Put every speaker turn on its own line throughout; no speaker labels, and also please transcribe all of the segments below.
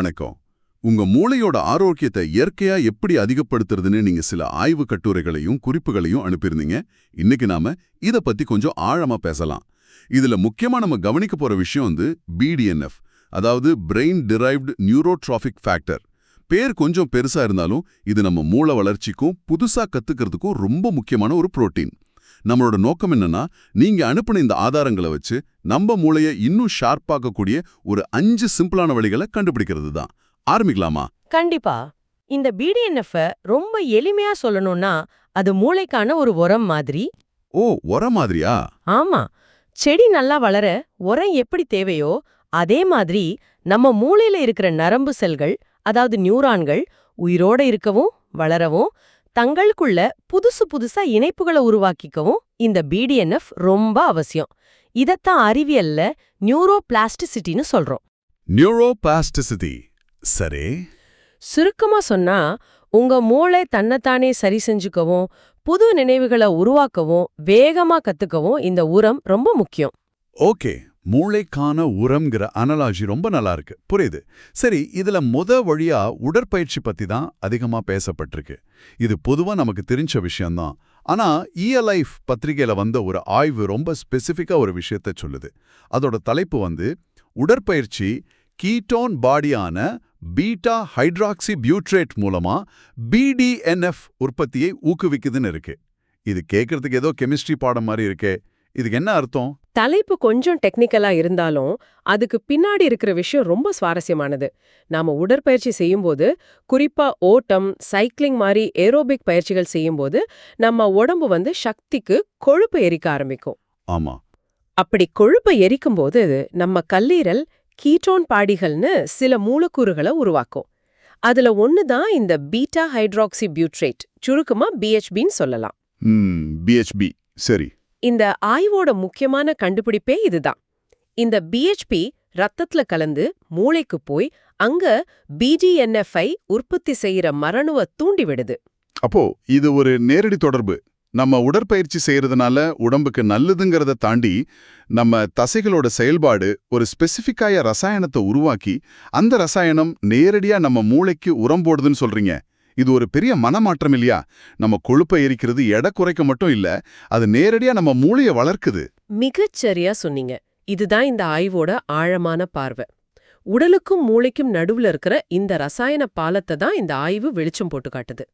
வணக்கம். உங்க மூளையோட ஆரோக்கியத்தை இயற்கையா எப்படி அதிகப்படுத்துறதுன்னு நீங்க சில ஆய்வு கட்டுரைகளையும் குறிப்புகளையும் அனுப்பியிருந்தீங்க. இன்னைக்கு நாம இத பத்தி கொஞ்சம் ஆழமா பேசலாம். இதுல முக்கியமா நம்ம கவனிக்க போற விஷயம் வந்து பிடிஎன்எஃப் அதாவது பிரெயின் டிரைவ்டு நியூரோட்ராஃபிக் ஃபேக்டர் பேர் கொஞ்சம் பெருசா இருந்தாலும் இது நம்ம மூளை வளர்ச்சிக்கும் புதுசா கத்துக்கிறதுக்கும் ரொம்ப முக்கியமான ஒரு புரோட்டீன். நம்மளோட நோக்கம் என்னன்னா நீங்க அனுப்பின இந்த ஆதாரங்களை வச்சு நம்ம மூளையை இன்னும் ஷார்ப்பாக்கக்கூடிய ஒரு அஞ்சு சிம்பிளான வழிகளை கண்டுபிடிக்கிறது தான். ஆரம்பிக்கலாமா?
கண்டிப்பா. இந்த பிடிஎன்எஃப் ரொம்ப எளிமையா சொல்லணும்னா அது மூளைக்கான ஒரு உரம் மாதிரி.
ஓ உர மாதிரியா?
ஆமா. செடி நல்லா வளர உரம் எப்படி தேவையோ அதே மாதிரி நம்ம மூளையில இருக்கிற நரம்பு செல்கள் அதாவது நியூரான்கள் உயிரோட இருக்கவும் வளரவும் தங்களுக்குள்ள புதுசு புதுசா இணைப்புகளை உருவாக்கிக்கவும் இந்த பிடிஎன்எஃப் ரொம்ப அவசியம். இதத்தான் அறிவியல்ல நியூரோபிளாஸ்டிசிட்டின்னு சொல்றோம்.
நியூரோபாஸ்டிசிட்டி சரி?
சுருக்கமா சொன்னா உங்க மூளை தன்னைத்தானே சரி செஞ்சுக்கவும் புது நினைவுகளை உருவாக்கவும் வேகமா கத்துக்கவும் இந்த உரம் ரொம்ப முக்கியம்.
ஓகே. மூளைக்கான உரம்ங்கிற அனலாஜி ரொம்ப நல்லா இருக்கு புரியுது? சரி இதுல முத வழியா உடற்பயிற்சி பத்தி தான் அதிகமா பேசப்பட்டிருக்கு. இது பொதுவா நமக்கு தெரிஞ்ச விஷயம்தான். ஆனா இஎலைஃப் பத்திரிகையில வந்த ஒரு ஆய்வு ரொம்ப ஸ்பெசிஃபிக்கா ஒரு விஷயத்த சொல்லுது. அதோட தலைப்பு வந்து உடற்பயிற்சி கீட்டோன் பாடியான பீட்டா ஹைட்ராக்சி பியூட்ரேட் மூலமா பிடிஎன்எஃப் உற்பத்தியை ஊக்குவிக்குதுன்னு இருக்கு. இது கேட்கறதுக்கு ஏதோ கெமிஸ்ட்ரி பாடம் மாதிரி இருக்கே. இதுக்கு என்ன அர்த்தம்?
தலைப்பு கொஞ்சம் டெக்னிக்கலா இருந்தாலும் அதுக்கு பின்னாடி இருக்கிற விஷயம் ரொம்ப சுவாரஸ்யமானது. நாம உடற்பயிற்சி செய்யும்போது குறிப்பா ஓட்டம் சைக்கிளிங் மாதிரி ஏரோபிக் பயிற்சிகள் செய்யும்போது நம்ம உடம்பு வந்து சக்திக்கு கொழுப்பு எரிக்க ஆரம்பிக்கும்.
ஆமா.
அப்படி கொழுப்பை எரிக்கும்போது நம்ம கல்லீரல் கீட்டோன் பாடிகள்னு சில மூலக்கூறுகளை உருவாக்கும். அதுல ஒன்னு தான் இந்த பீட்டா ஹைட்ராக்சி பியூட்ரேட் சுருக்கமா பிஹெச்பின்னு சொல்லலாம்.
பிஹெச்பி சரி.
இந்த ஆய்வோட முக்கியமான கண்டுபிடிப்பே இதுதான். இந்த பிஹெச்பி ரத்தத்துல கலந்து மூளைக்கு போய் அங்க பிஜிஎன்எஃப்ஐ உற்பத்தி செய்யற மரணுவ தூண்டி விடுது.
அப்போ இது ஒரு நேரடி தொடர்பு. நம்ம உடற்பயிற்சி செய்யறதுனால உடம்புக்கு நல்லதுங்கிறத தாண்டி நம்ம தசைகளோட செயல்பாடு ஒரு ஸ்பெசிஃபிக்காய ரசாயனத்தை உருவாக்கி அந்த ரசாயனம் நேரடியா நம்ம மூளைக்கு உரம் போடுதுன்னு சொல்றீங்க. இது ஒரு பெரிய மனமாற்றம் இல்லையா? நம்ம கொழுப்பை எரிக்கிறது எடை குறைக்க மட்டும் இல்ல அது நேரடியா நம்ம மூளையை வளர்க்குது.
மிகச்சரியா சொன்னீங்க. இதுதான் இந்த ஆய்வோட ஆழமான பார்வை. உடலுக்கும் மூளைக்கும் நடுவுல இருக்கிற இந்த ரசாயன பாலத்தை தான் இந்த ஆய்வு வெளிச்சம் போட்டு காட்டுது.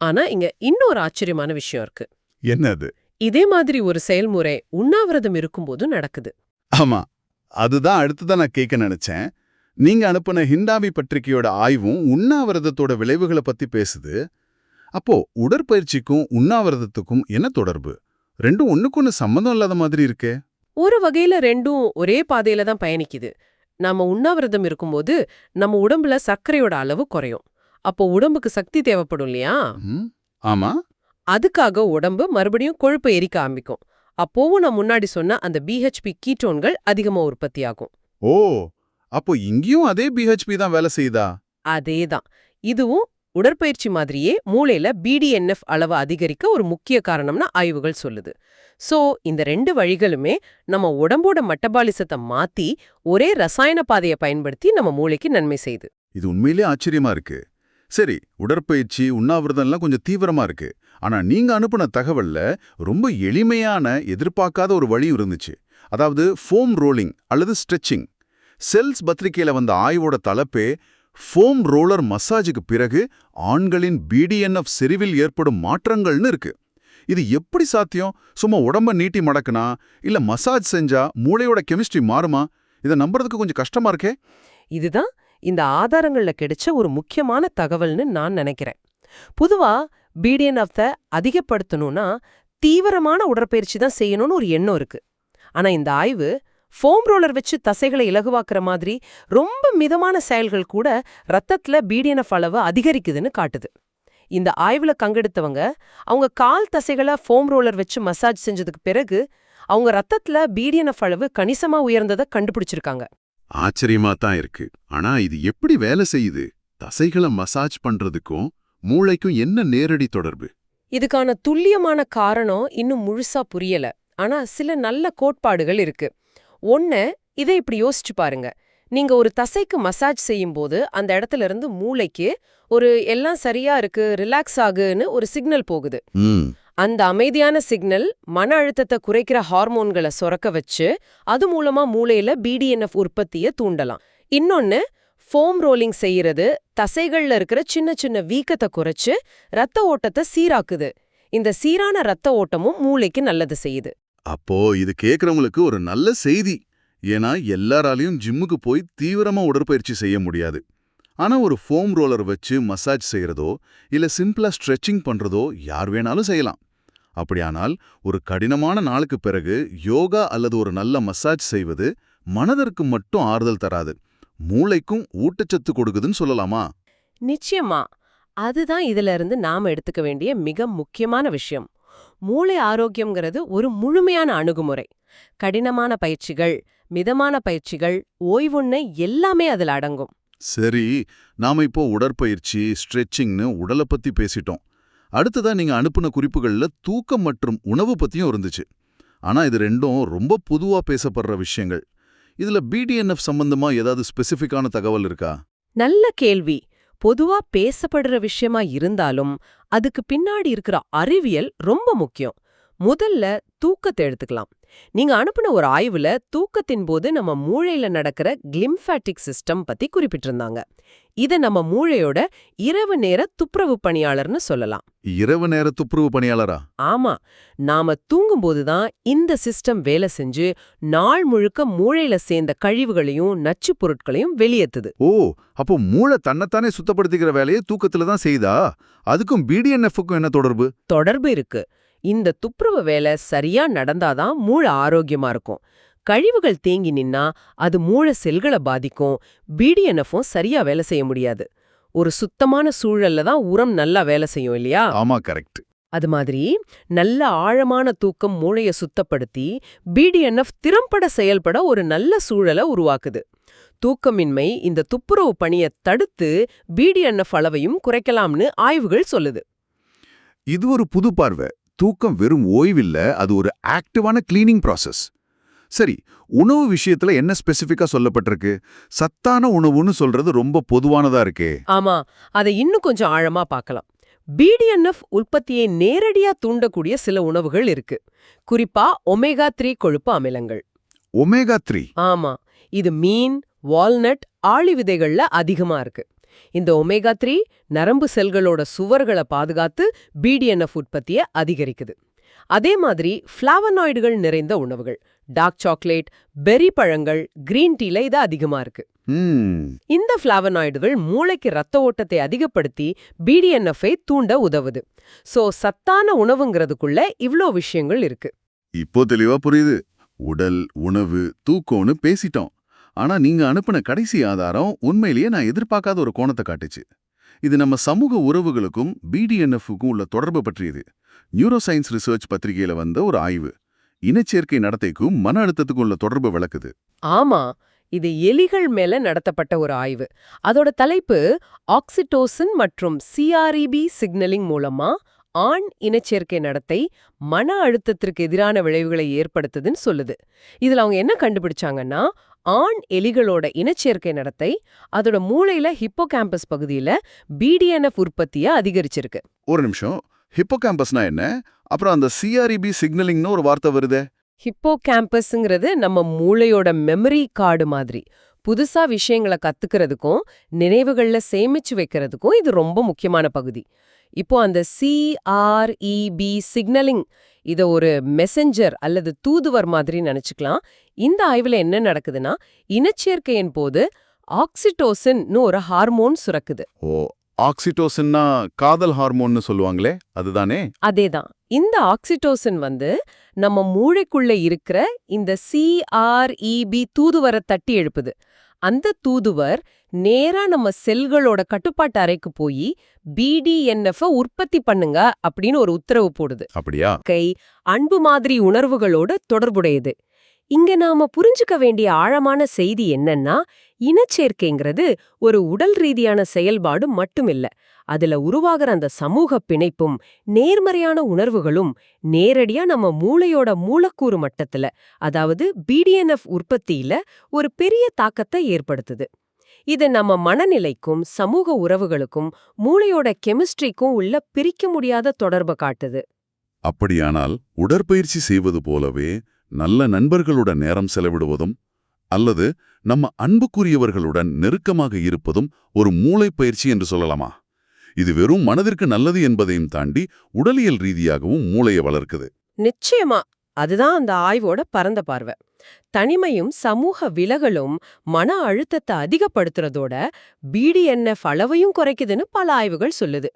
ஆனா இங்க இன்னொரு ஆச்சரியமான விஷயம் இருக்கு.
என்ன அது?
இதே மாதிரி ஒரு செயல்முறை உண்ணாவிரதம் இருக்கும்போதும் நடக்குது.
ஆமா. அதுதான் அடுத்ததான் நான் கேட்க நினைச்சேன். நீங்க அனுப்பின ஹிண்டாவி பத்திரிகையோட ஆய்வும் உண்ணாவிரதத்தோட விளைவுகளை பத்தி பேசுது. அப்போ உடற்பயிற்சிக்கும் உண்ணாவிரதத்துக்கும் என்ன தொடர்பு? ரெண்டும் ஒண்ணுக்கொன்னு சம்மந்தம் இல்லாத மாதிரி இருக்கே.
ஒரு வகையில ரெண்டும் ஒரே பாதையில தான் பயணிக்குது. நாம உண்ணாவிரதம் இருக்கும்போது நம்ம உடம்புல சர்க்கரையோட அளவு குறையும். அப்போ உடம்புக்கு சக்தி தேவைப்படும் இல்லையா?
ஆமா.
அதுக்காக உடம்பு மறுபடியும் கொழுப்பை எரிக்க ஆரம்பிக்கும். அப்போவும் நான் முன்னாடி சொன்ன அந்த பிஹெச்பி கீட்டோன்கள் அதிகமா உற்பத்தியாகும்.
ஓ! அப்போ இங்கேயும் அதே பிஹெச்பி தான் வேலை செய்யுதா?
அதேதான். இதுவும் உடற்பயிற்சி மாதிரியே மூளையில பிடிஎன்எஃப் அளவு அதிகரிக்க ஒரு முக்கிய காரணம்னு ஆய்வுகள் சொல்லுது. சோ இந்த ரெண்டு வழிகளுமே நம்ம உடம்போட மெட்டபாலிசத்தை மாத்தி ஒரே ரசாயன பாதையை பயன்படுத்தி நம்ம மூளைக்கு நன்மை செய்யுது.
இது உண்மையிலே ஆச்சரியமா இருக்கு. சரி உடற்பயிற்சி உண்ணாவிரதம்லாம் கொஞ்சம் தீவிரமா இருக்கு. ஆனா நீங்க அனுப்புன தகவல்ல ரொம்ப எளிமையான எதிர்பார்க்காத ஒரு வழி இருந்துச்சு. அதாவது ஃபோம் ரோலிங் அல்லது ஸ்ட்ரெச்சிங் செல்ஸ் பத்திரிகையில வந்த ஆய்வோட தலைப்பே ஃபோம் ரோலர் மசாஜுக்கு பிறகு ஆண்களின் பிடிஎன்எஃப் செறிவில் ஏற்படும் மாற்றங்கள்னு இருக்கு. இது எப்படி சாத்தியம்? சும்மா உடம்ப நீட்டி மடக்குனா? இல்ல மசாஜ் செஞ்சா மூளையோட கெமிஸ்ட்ரி மாறுமா? இதை நம்புறதுக்கு கொஞ்சம் கஷ்டமா இருக்கே?
இதுதான் இந்த ஆதாரங்கள்ல கிடைச்ச ஒரு முக்கியமான தகவல்னு நான் நினைக்கிறேன். பொதுவா பிடிஎன்எஃப் அதிகப்படுத்தணும்னா தீவிரமான உடற்பயிற்சி தான் செய்யணும்னு ஒரு எண்ணம் இருக்கு. ஆனா இந்த ஆய்வு ஃபோம் ரோலர் வச்சு தசைகளை இலகுவாக்குற மாதிரி ரொம்ப மிதமான செயல்கள் கூட ரத்தத்துல பிடிஎன்எஃப் அளவு அதிகரிக்குதுன்னு காட்டுது. இந்த ஆய்வுல கங்கெடுத்தவங்க அவங்க கால் தசைகளை ஃபோம் ரோலர் வச்சு மசாஜ் செஞ்சதுக்கு பிறகு அவங்க ரத்தத்துல பிடிஎன்எஃப் அளவு கணிசமா உயர்ந்ததை கண்டுபிடிச்சிருக்காங்க.
ஆச்சரியமா தான் இருக்கு. ஆனா இது எப்படி வேலை செய்யுது? தசைகளை மசாஜ் பண்றதுக்கும் மூளைக்கும் என்ன நேரடி தொடர்பு?
இதுக்கான துல்லியமான காரணம் இன்னும் முழுசா புரியல. ஆனா சில நல்ல கோட்பாடுகள் இருக்கு. ஒன்னு இதை இப்படி யோசிச்சு பாருங்க. நீங்க ஒரு தசைக்கு மசாஜ் செய்யும்போது அந்த இடத்துல இருந்து மூளைக்கு ஒரு எல்லாம் சரியா இருக்கு ரிலாக்ஸ் ஆகுன்னு ஒரு சிக்னல் போகுது. அந்த அமைதியான சிக்னல் மன அழுத்தத்தை குறைக்கிற ஹார்மோன்களை சுரக்க வச்சு அது மூலமா மூளையில பிடிஎன்எஃப் உற்பத்தியை தூண்டலாம். இன்னொன்னு ஃபோம் ரோலிங் செய்யறது தசைகள்ல இருக்கிற சின்ன சின்ன வீக்கத்தை குறைச்சு ரத்த ஓட்டத்தை சீராக்குது. இந்த சீரான ரத்த ஓட்டமும் மூளைக்கு நல்லது செய்யுது.
அப்போ இது கேட்குறவங்களுக்கு ஒரு நல்ல செய்தி. ஏன்னா எல்லாராலையும் ஜிம்முக்கு போய் தீவிரமா உடற்பயிற்சி செய்ய முடியாது. ஆனா ஒரு ஃபோம் ரோலர் வச்சு மசாஜ் செய்யறதோ இல்ல சிம்பிளா ஸ்ட்ரெச்சிங் பண்றதோ யார் வேணாலும் செய்யலாம். அப்படியானால் ஒரு கடினமான நாளுக்கு பிறகு யோகா அல்லது ஒரு நல்ல மசாஜ் செய்வது மனதிற்கு மட்டும் ஆறுதல் தராது. மூளைக்கும் ஊட்டச்சத்து கொடுக்குதுன்னு சொல்லலாமா?
நிச்சயமா. அதுதான் இதுல இருந்து நாம எடுத்துக்க வேண்டிய மிக முக்கியமான விஷயம். மூளை ஆரோக்கியம்ங்கிறது ஒரு முழுமையான அணுகுமுறை. கடினமான பயிற்சிகள் மிதமான பயிற்சிகள் ஓய்வுன்னு எல்லாமே அதுல அடங்கும்.
சரி நாம இப்போ உடற்பயிற்சி ஸ்ட்ரெச்சிங்னு உடலை பத்தி பேசிட்டோம். அடுத்ததா நீங்க அனுப்புன குறிப்புகள்ல தூக்கம் மற்றும் உணவு பத்தியும் இருந்துச்சு. ஆனா இது ரெண்டும் ரொம்ப பொதுவா பேசப்படுற விஷயங்கள். இதுல பிடிஎன்எஃப் சம்பந்தமா ஏதாவது ஸ்பெசிஃபிக்கான தகவல் இருக்கா?
நல்ல கேள்வி. பொதுவா பேசப்படுற விஷயமா இருந்தாலும் அதுக்கு பின்னாடி இருக்கிற அறிவியல் ரொம்ப முக்கியம். முதல்ல தூக்கத்தை எடுத்துக்கலாம். நீங்க அனுப்பின ஒரு ஆய்வுல தூக்கத்தின் போது நம்ம மூளையில நடக்கிற கிளிம்ஃபேட்டிக் சிஸ்டம் பத்தி குறிப்பிட்டிருந்தாங்க. இத நம்ம மூளையோட இரவு நேர துப்புரவு பணியாளர்னு சொல்லலாம்.
இரவு நேர துப்புரவு பணியாளரா?
ஆமா. நாம தூங்கும்போது தான் இந்த சிஸ்டம் வேலை செஞ்சு நாள் முழுக்க மூளையில சேர்ந்த கழிவுகளையும் நச்சுப் பொருட்களையும் வெளியேத்துது.
ஓ அப்போ மூளை தன்னைத்தானே சுத்தப்படுத்திக்கிற வேலையை தூக்கத்துல தான் செய்தா? அதுக்கும் பிடிஎன்எஃப்க்கும் என்ன தொடர்பு?
தொடர்பு இருக்கு. இந்த துப்புரவு வேலை சரியா நடந்தாதான் மூளை ஆரோக்கியமா இருக்கும். கழிவுகள் தேங்கி நின்னா அது மூளை செல்களை பாதிக்கும். பிடிஎன்எஃப்பும் சரியா வேலை செய்ய முடியாது. ஒரு சுத்தமான சூழல்ல தான் உரம் நல்லா வேலை செய்யும் இல்லையா?
ஆமா கரெக்ட்.
அது மாதிரி நல்ல ஆழமான தூக்கம் மூளைய சுத்தப்படுத்தி பிடிஎன்எஃப் திறம்பட செயல்பட ஒரு நல்ல சூழலை உருவாக்குது. தூக்கமின்மை இந்த துப்புரவு பணியை தடுத்து பிடிஎன்எஃப் அளவையும் குறைக்கலாம்னு ஆய்வுகள் சொல்லுது.
இது ஒரு புது பார்வை. தூக்கம் வெறும் ஓய்வில்ல அது ஒரு ஆக்டிவான கிளீனிங் ப்ராசஸ். சரி உணவு விஷயத்துல என்ன ஸ்பெசிஃபிக்கா சொல்லப்பட்டிருக்கு? சத்தான உணவுன்னு சொல்றது ரொம்ப பொதுவானதா இருக்கே.
ஆமா அதை இன்னும் கொஞ்சம் ஆழமா பார்க்கலாம். பிடிஎன்எஃப் உற்பத்தியை நேரடியா தூண்டக்கூடிய சில உணவுகள் இருக்கு. குறிப்பா ஒமேகா த்ரீ கொழுப்பு அமிலங்கள்.
ஒமேகா த்ரீ
ஆமா இது மீன் வால்நட் ஆளி விதைகள்ல அதிகமா இருக்கு. இந்த ஒமேகா த்ரீ நரம்பு செல்களோட சுவர்களை பாதுகாத்து பிடிஎன்எஃப் உற்பத்தியை அதிகரிக்குது. அதே மாதிரி ஃப்ளாவனாய்டுகள் நிறைந்த உணவுகள். டார்க் சாக்லேட் பெரி பழங்கள் கிரீன் டீல இது அதிகமா இருக்கு. இந்த ஃப்ளாவனாய்டுகள் மூளைக்கு ரத்த ஓட்டத்தை அதிகப்படுத்தி பிடிஎன்எஃப்-ஐ தூண்ட உதவுது. சோ சத்தான உணவுங்கிறதுக்குள்ள இவ்ளோ விஷயங்கள் இருக்கு.
இப்போ தெளிவா புரியுது. உடல் உணவு தூக்கம்னு பேசிட்டோம். ஆனா நீங்க அனுப்பின கடைசி ஆதாரம் உண்மையிலேயே நான் எதிர்பார்க்காத ஒரு கோணத்தை காட்டுச்சு. இது நம்ம சமூக உறவுகளுக்கும் பிடிஎன்எஃப்க்கும் உள்ள தொடர்பு பற்றியது. நியூரோ சயின்ஸ் ரிசர்ச் பத்திரிகையில வந்த ஒரு ஆய்வு. இனச்சேர்க்கை நடத்தைக்கும் மன அழுத்தத்துக்கும் உள்ள தொடர்பு விளக்குது.
ஆமா இது எலிகள் மேல நடத்தப்பட்ட ஒரு ஆய்வு. அதோட தலைப்பு ஆக்சிடோசின் மற்றும் சிஆர்இபி சிக்னலிங் மூலமா ஆண் இனச்சேர்க்கை நடத்தை மன அழுத்தத்திற்கு எதிரான விளைவுகளை ஏற்படுத்துதுன்னு சொல்லுது. இதுல அவங்க என்ன கண்டுபிடிச்சாங்கன்னா ஆண் எலிகளோட இனச்சேர்க்கை நடத்தை அதோட மூளையில ஹிப்போகாம்பஸ் பகுதியில பிடிஎன்எஃப் உற்பத்தியை அதிகரிச்சிருக்கு.
ஒரு நிமிஷம். ஹிப்போ கேம்பஸ்னா என்ன? அப்புறம் அந்த சிஆர்இபி சிக்னலிங்னு ஒரு வார்த்தை வருதே.
ஹிப்போகாம்பஸ்ங்கிறது நம்ம மூளையோட மெமரி கார்டு மாதிரி. புதுசா விஷயங்களை கத்துக்கிறதுக்கும் நினைவுகள்ல சேமிச்சு வைக்கிறதுக்கும் இது ரொம்ப முக்கியமான பகுதி. இப்போ அந்த சிஆர்இபி சிக்னலிங் இத ஒரு மெசஞ்சர் அல்லது தூதுவர் மாதிரி நினைச்சுக்கலாம். இந்த ஆய்வுல என்ன நடக்குதுன்னா இனச்சேர்க்கையின் போது ஆக்சிடோசின்னு ஒரு ஹார்மோன் சுரக்குது.
ஓ ஆக்சிடோசின்னா காதல் ஹார்மோன்னு சொல்லுவாங்களே அதுதானே?
அதேதான். இந்த ஆக்சிடோசின் வந்து நம்ம மூளைக்குள்ள இருக்கிற இந்த சிஆர்இபி தூதுவரை தட்டி எழுப்புது. அந்த தூதுவர் நேரா நம்ம செல்களோட கட்டுப்பாட்டு அறைக்கு போய் பிடிஎன்எஃப் உற்பத்தி பண்ணுங்க அப்படின்னு ஒரு உத்தரவு போடுது.
அப்படியா?
கை அன்பு மாதிரி உணர்வுகளோட தொடர்புடையது. இங்க நாம புரிஞ்சுக்க வேண்டிய ஆழமான செய்தி என்னன்னா இனச்சேர்க்கைங்கிறது ஒரு உடல் ரீதியான செயல்பாடு மட்டுமில்ல. அதுல உருவாகிற அந்த சமூக பிணைப்பும் நேர்மறையான உணர்வுகளும் நேரடியா நம்ம மூளையோட மூலக்கூறு மட்டத்துல அதாவது பிடிஎன்எஃப் உற்பத்தியில ஒரு பெரிய தாக்கத்தை ஏற்படுத்துது. இது நம்ம மனநிலைக்கும் சமூக உறவுகளுக்கும் மூளையோட கெமிஸ்ட்ரிக்கும் உள்ள பிரிக்க முடியாத தொடர்பை காட்டுது.
அப்படியானால் உடற்பயிற்சி செய்வது போலவே நல்ல நண்பர்களோட நேரம் செலவிடுவதும் அல்லது நம்ம அன்புக்குரியவர்களுடன் நெருக்கமாக இருப்பதும் ஒரு மூளை பயிற்சி என்று சொல்லலாமா? இது வெறும் மனதிற்கு நல்லது என்பதையும் தாண்டி உடலியல் ரீதியாகவும் மூளையை வளர்க்குது.
நிச்சயமா. அதுதான் அந்த ஆய்வோட பரந்த பார்வை. தனிமையும் சமூக விலகலும் மன அழுத்தத்தை அதிகப்படுத்துறதோட பிடிஎன்எஃப் அளவையும் குறைக்குதுன்னு பல ஆய்வுகள் சொல்லுது.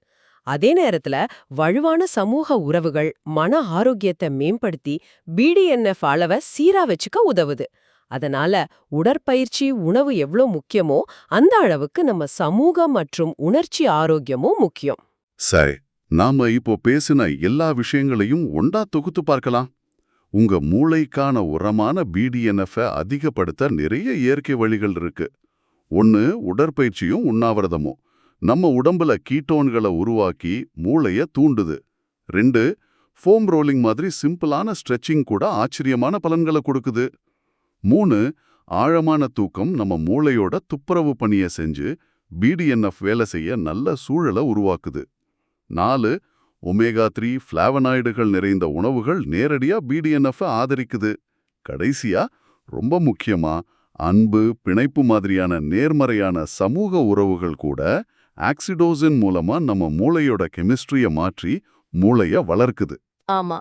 அதே நேரத்துல வலுவான சமூக உறவுகள் மன ஆரோக்கியத்தை மேம்படுத்தி பிடிஎன்எஃப் அளவை சீரா வச்சுக்க உதவுது. அதனால உடற்பயிற்சி உணவு எவ்ளோ முக்கியமோ அந்த அளவுக்கு நம்ம சமூக மற்றும் உணர்ச்சி ஆரோக்கியமும் முக்கியம்.
சரி நாம இப்போ பேசின எல்லா விஷயங்களையும் ஒண்டா தொகுத்து பார்க்கலாம். உங்க மூளைக்கான உரமான பிடிஎன்எஃப் அதிகப்படுத்த நிறைய இயற்கை வழிகள் இருக்கு. ஒன்னு உடற்பயிற்சியும் உண்ணாவிரதமும். நம்ம உடம்புல கீட்டோன்களை உருவாக்கி மூளைய தூண்டுது. ரெண்டு ஃபோம் ரோலிங் மாதிரி சிம்பிளான ஸ்ட்ரெச்சிங் கூட ஆச்சரியமான பலன்களை கொடுக்குது. மூணு ஆழமான தூக்கம் நம்ம மூளையோட துப்புரவு பணியை செஞ்சு பிடிஎன்எஃப் வேலை செய்ய நல்ல சூழலை உருவாக்குது. நாலு ஒமேகா த்ரீ ஃப்ளாவனாய்டுகள் நிறைந்த உணவுகள் நேரடியா பிடிஎன்எஃப் ஆதரிக்குது. கடைசியா ரொம்ப முக்கியமா அன்பு பிணைப்பு மாதிரியான நேர்மறையான சமூக உறவுகள் கூட ஆக்சிடோசின் மூலமா நம்ம மூளையோட கெமிஸ்ட்ரிய மாற்றி மூளைய வளர்க்குது.
ஆமா.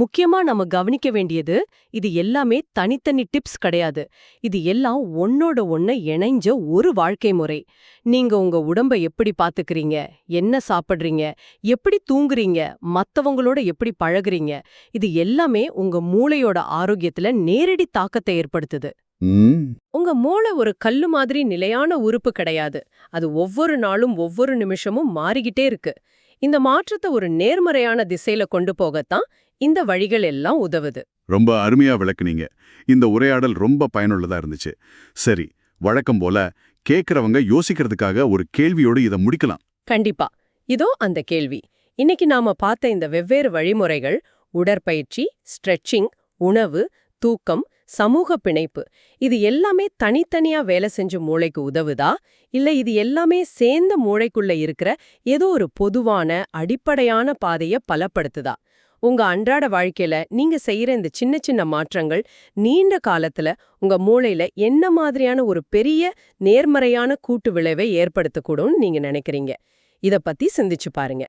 முக்கியமா நம்ம கவனிக்க வேண்டியது இது எல்லாமே தனித்தனி டிப்ஸ் கிடையாது. இது எல்லாம் ஒன்னோட ஒண்ண இணைஞ்ச ஒரு வாழ்க்கை முறை. நீங்க உங்க உடம்ப எப்படி பாத்துக்கிறீங்க? என்ன சாப்பிடுறீங்க? எப்படி தூங்குறீங்க? மத்தவங்களோட எப்படி பழகுறீங்க? இது எல்லாமே உங்க மூளையோட ஆரோக்கியத்துல நேரடி தாக்கத்தை ஏற்படுத்துது. உங்க மூளை ஒரு கல்லு மாதிரி நிலையான உறுப்பு கிடையாது. அது ஒவ்வொரு நாளும் ஒவ்வொரு நிமிஷமும் மாறிக்கிட்டே இருக்கு. இந்த மாற்றத்தை ஒரு நேர்மறையான திசையில கொண்டு போகத்தான் இந்த வழிகள் எல்லாம் உதவுது.
ரொம்ப அருமையா விளக்குனீங்க. இந்த உரையாடல் ரொம்ப பயனுள்ளதா இருந்துச்சு. சரி வழக்கம் போல கேக்குறவங்க யோசிக்கிறதுக்காக ஒரு கேள்வியோடு இதை முடிக்கலாம்.
கண்டிப்பா. இதோ அந்த கேள்வி. இன்னைக்கு நாம பார்த்த இந்த வெவ்வேறு வழிமுறைகள் உடற்பயிற்சி ஸ்ட்ரெச்சிங் உணவு தூக்கம் சமூக பிணைப்பு இது எல்லாமே தனித்தனியா வேலை செஞ்சு மூளைக்கு உதவுதா? இல்ல இது எல்லாமே சேர்ந்த மூளைக்குள்ள இருக்கிற ஏதோ ஒரு பொதுவான அடிப்படையான பாதைய பலப்படுத்துதா? உங்க அன்றாட வாழ்க்கையில நீங்க செய்யற இந்த சின்ன சின்ன மாற்றங்கள் நீண்ட காலத்துல உங்க மூளையில என்ன மாதிரியான ஒரு பெரிய நேர்மறையான கூட்டு விளைவை ஏற்படுத்தக்கூடும்னு நீங்க நினைக்கிறீங்க. இத பத்தி சிந்திச்சு பாருங்க.